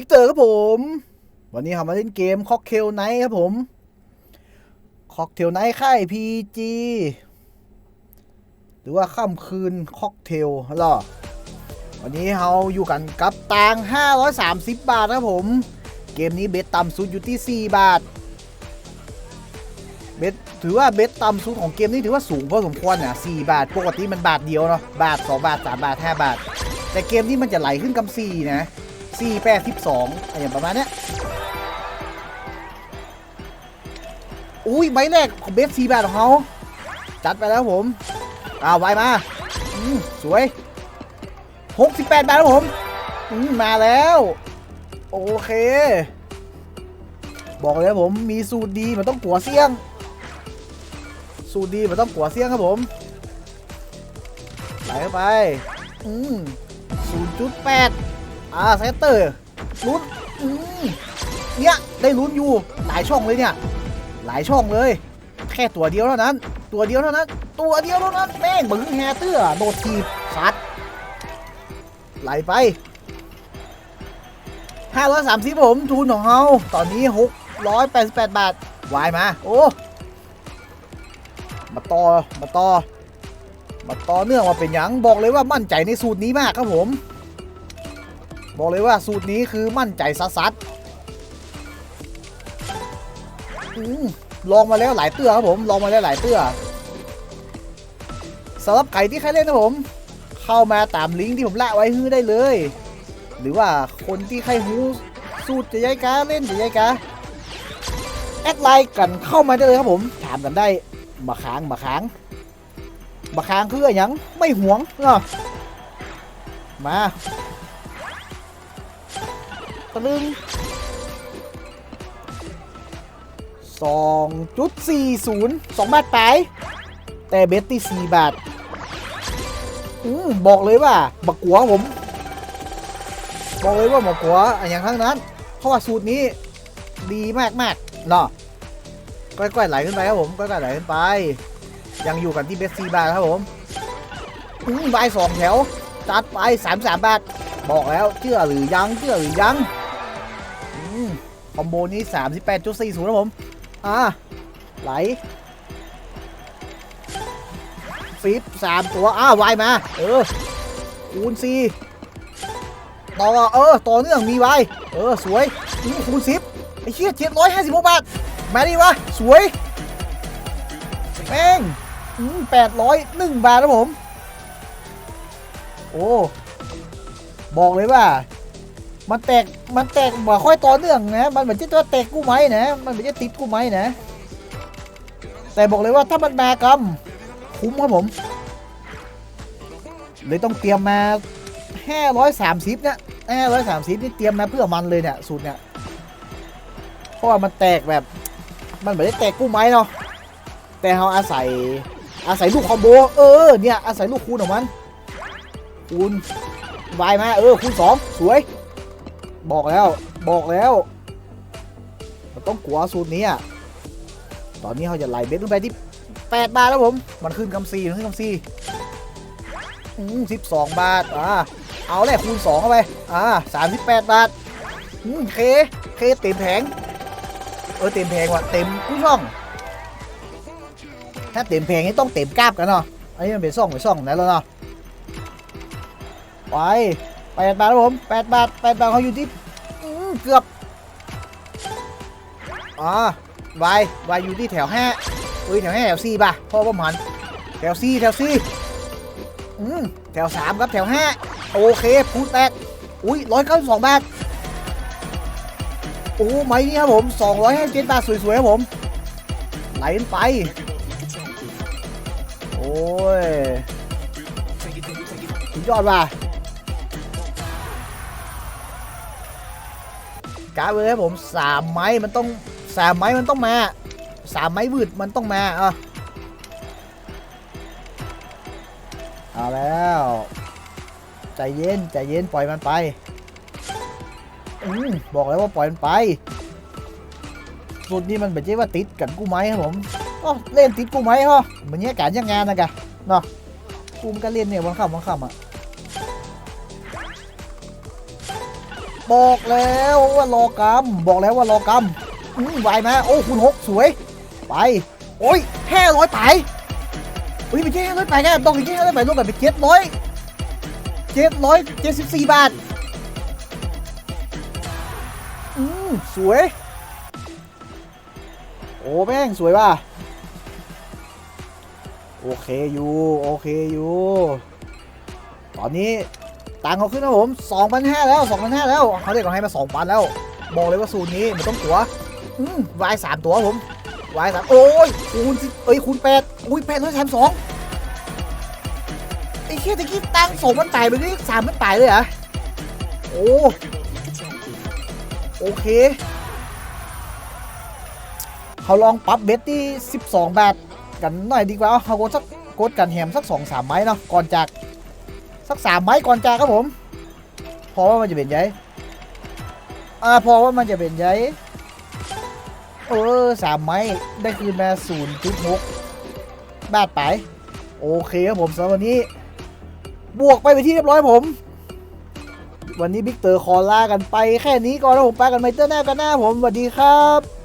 วิกเตอร์ครับผม วันนี้เรามาเล่นเกมค็อกเทลไนท์ครับผมค็อกเทลไนท์ค่าย PG หรือว่าค่ำคืนค็อกเทลหรอวันนี้เราอยู่กันกับตัง530 บาทครับผม เกมนี้เบสต่ำสุดอยู่ที่ 4 บาท เบสถือว่าเบสต่ำสุดของเกมนี้ถือว่าสูงพอสมควรเนี่ย4บาท ปกติมันบาทเดียวเนาะ บาท 2 บาท 3 บาท 5 บาท แต่เกมนี้มันจะไหลขึ้นกำสี่นะ สี่แปดสิบสองอะไรอย่างประมาณเนี้ยอุ้ยใบแรกของเบสสี่บาทของเขาจัดไปแล้วผมอ้าวไวมาอืมสวยหกสิบแปดบาทแล้วผมอืมมาแล้ว โอเค บอกเลยผมมีสูตรดีมันต้องกัวเสี่ยง สูตรดีมันต้องกัวเสี่ยงครับผมไหลเข้าไป อืมศูนย์จุดแปด อ่าเซตเตอร์ลุ้นอืมเนี่ยได้ลุ้นอยู่หลายช่องเลยเนี่ย หลายช่องเลย แค่ตัวเดียวเท่านั้น ตัวเดียวเท่านั้น ตัวเดียวเท่านั้นแม่งบึงแฮเตอร์โดดทีบซัดไหลไป530ผมทุนของเขาตอนนี้ 688 บาทวายมา โอ้ มาต่อ มาต่อ มาต่อเนื่องมาเป็นหยังบอกเลยว่ามั่นใจในสูตรนี้มากครับผม บอกเลยว่าสูตรนี้คือมั่นใจซัดๆลองมาแล้วหลายเตื้อครับผม ลองมาแล้วหลายเตื้อสำหรับใครที่ใครเล่นนะผม เข้ามาตามลิงก์ที่ผมละไว้ให้ได้เลย หรือว่าคนที่ใครหูสูตรจะย้ายกาเล่นจะย้ายกาแอดไลน์กันเข้ามาได้เลยครับผม ถามกันได้มาค้างมาค้างมาค้างคืออะไรหยังไม่หวงเนาะมา ตะลึงสองจุดสี่ศูนย์สองบาทไป แต่เบสตีสี่บาท อืมบอกเลยว่าบักกัวผม บอกเลยว่าบักกัวอันอย่างทั้งนั้น เพราะว่าสูตรนี้ดีมากมากเนาะก้อยๆไหลขึ้นไปครับผมก้อยๆไหลขึ้นไป ยังอยู่กันที่เบสซีบาทครับผมอืมใบสองแถวจัดไปสามสามบาท บอกแล้วเชื่อหรือยังเชื่อหรือยัง คอมโบนี้38.40นะผม อ่า ไหลฟิปสามตัว อ้าววายมา เออ คูณสี่ต่อ เออ ต่อเนื่องมีไวเออ สวยอื้อคูณสิบไอ้เชี่ยเจ็ดร้อยห้าสิบหกบาท มาดิวะ สวยแม่งแปดร้อยหนึ่งบาทนะผม โอ้ บอกเลยว่า มันแตก มันแตกบ่ค่อยต่อเนื่องนะ มันเหมือนจะตัวแตกกู้ไม้นะ มันเหมือนจะติดกู้ไม้นะ แต่บอกเลยว่าถ้ามันมากำคุ้มครับผมเลยต้องเตรียมมา530เนี่ย530นี่เตรียมมาเพื่อมันเลยเนี่ยสูตรเนี่ย เพราะว่ามันแตกแบบ มันไม่ได้แตกกู้ไม้เนาะ แต่เราอาศัย อาศัยลูกคอมโบ เออ เนี่ย อาศัยลูกคูณของมัน คูณวายมา เออ คูณสองสวย บอกแล้ว บอกแล้วมันต้องกลัวสูตรนี้อะตอนนี้เขาจะไล่เบสลงไปที่8บาทแล้วผม มันขึ้นคำซีมันขึ้นคำซีอืมสิบสองบาท อ่า เอาแหละคูณสองเข้าไป อ่าสามสิบแปดบาท อืมเค เคเต็มแผง เออเต็มแผงว่ะ เต็มกุ้ช่อง ถ้าเต็มแผงนี่ต้องเต็มกราบกันเนาะ อันนี้มันเป็นซ่องเป็นซ่องไหนแล้วเนาะ ไป แปดบาทครับผมแปดบาทแปดบาทเขาอยู่ที่เกือบอ๋อวายวายอยู่ที่แถวห้าอุ้ยแถวห้าแถวสี่ป่ะพ่อผมหันแถวสี่แถวสี่อืมแถวสามครับแถวห้าโอเคพูดแตกอุ้ยร้อยเก้าสิบสองบาทโอ้ไม้นี่ครับผมสองร้อยห้าสิบเจ็ดบาทสวยๆครับผมไหลไป โอ้ยสุดยอดว่ะ กาเลยครับผมสามไม้มันต้องสามไม้มันต้องมาสามไม้วืดมันต้องมาอะเอาแล้วใจเย็นใจเย็นปล่อยมันไปอืบอกแล้วว่าปล่อยมันไปสุดนี้มันเป็นเจ๊ว่าติดกันกู้ไม้ครับผมก็เล่นติดกู้ไม้เหรอเหมือนเนี้ยการยังงานนะกะเนาะกูมันก็เล่นเนี่ยวันค่ำวันค่ำอะ บอกแล้วว่ารอกรรมบอกแล้วว่ารอกรรมอืมไวมโอ้คุณหกสวย ไป โอ้ยแค่ร้อยไปเฮ้ยไม่ใช่แค่ร้อยไปแค่ต้องแค่ร้อยไปรวมกันเป็นเจ็ดร้อยเจ็ดร้อยเจ็ดสิบสี่บาท อืมสวย โอ้แม่งสวยว่ะ โอเคอยู่ โอเคอยู่ ตอนนี้ ตังเขาขึ้นนะผม2,500แล้ว2,500แล้วเขาเรียกเขาให้มา2,000แล้ว บอกเลยว่าสูตรนี้มันต้องตัวอืมวายสามตัวผมวายสามโอ้ยคูณสิเอ้ยคูณแปดอุ้ยแปดร้อยสามสองไอ้เคียตะกี้ตังสองมันตายไปนี่สามมันตายเลยเหรอโอ้โอเคเขาลองปรับเบสที่12 บาท กันหน่อยดีกว่า เอาเขากดสักกดกันแฮมสักสองสามไม้เนาะก่อนจาก สักสามไม้ก่อนจาครับผมเพอว่ามันจะเป็นไงอ่าเพอว่ามันจะเป็นไงเออสามไม้ได้คืนมา0.6บาทไป โอเคครับผมสำหรับวันนี้ บวกไปไปที่เรียบร้อยผม วันนี้บิ๊กเตอร์ขอลากันไปแค่นี้ก่อนแล้วผมไปกันไมเตอร์หน้ากันหน้าผมสวัสดีครับ